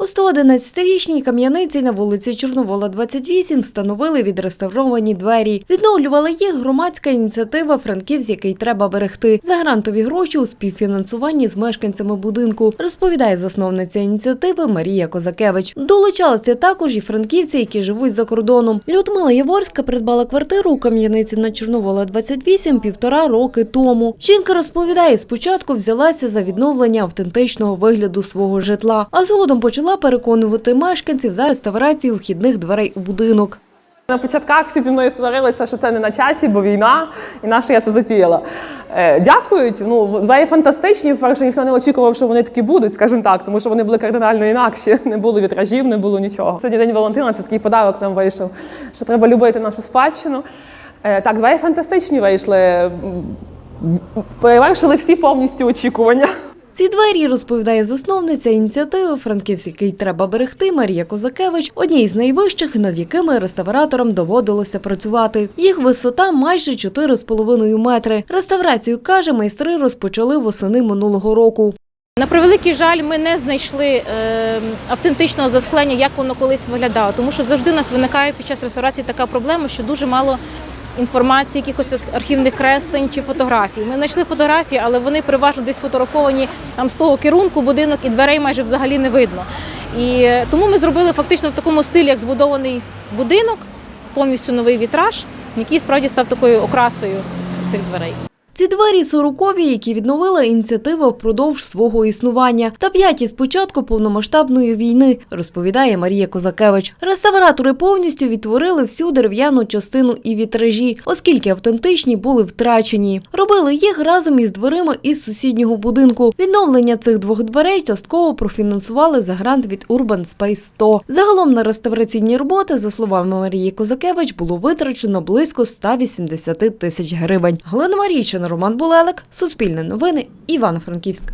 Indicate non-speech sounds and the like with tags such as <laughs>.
У 111-річній кам'яниці на вулиці Чорновола, 28 встановили відреставровані двері. Відновлювала їх громадська ініціатива Франківськ, який треба берегти за грантові гроші у співфінансуванні з мешканцями будинку. Розповідає засновниця ініціативи Марія Козакевич. Долучалися також і франківці, які живуть за кордоном. Людмила Яворська придбала квартиру у кам'яниці на Чорновола, 28 півтора роки тому. Жінка розповідає, спочатку взялася за відновлення автентичного вигляду свого житла, а згодом почала переконувати мешканців за реставрацію вхідних дверей у будинок. На початках всі зі мною сварилися, що це не на часі, бо війна, і на що я це затіяла. Е, дякують. Ну, двері фантастичні. Перше, ніхто не очікував, що вони такі будуть, скажімо так, тому що вони були кардинально інакші. <laughs> Не було вітражів, не було нічого. Сьогодні день Валентина, це такий подарок нам вийшов, що треба любити нашу спадщину. Е, так, двері фантастичні вийшли. Перевершили всі повністю очікування. Ці двері, розповідає засновниця ініціативи Франківськ, який треба берегти Марія Козакевич, одній з найвищих, над якими реставраторам доводилося працювати. Їх висота майже 4,5 метри. Реставрацію каже, майстри розпочали восени минулого року. На превеликий жаль, ми не знайшли е, автентичного засклення, як воно колись виглядало, тому що завжди у нас виникає під час реставрації така проблема, що дуже мало інформації, якихось архівних креслень чи фотографій. Ми знайшли фотографії, але вони переважно десь фотографовані там з того керунку будинок і дверей майже взагалі не видно. І е, тому ми зробили фактично в такому стилі, як збудований будинок, повністю новий вітраж, який справді став такою окрасою цих дверей. Ці двері сорокові, які відновила ініціатива впродовж свого існування, та п'яті з початку повномасштабної війни, розповідає Марія Козакевич. Реставратори повністю відтворили всю дерев'яну частину і вітражі, оскільки автентичні були втрачені. Робили їх разом із дверима із сусіднього будинку. Відновлення цих двох дверей частково профінансували за грант від Urban Space 100. Загалом на реставраційні роботи, за словами Марії Козакевич, було витрачено близько 180 тисяч гривень. Галина Марійчина, Роман Булелик, Суспільне новини, Івано-Франківськ.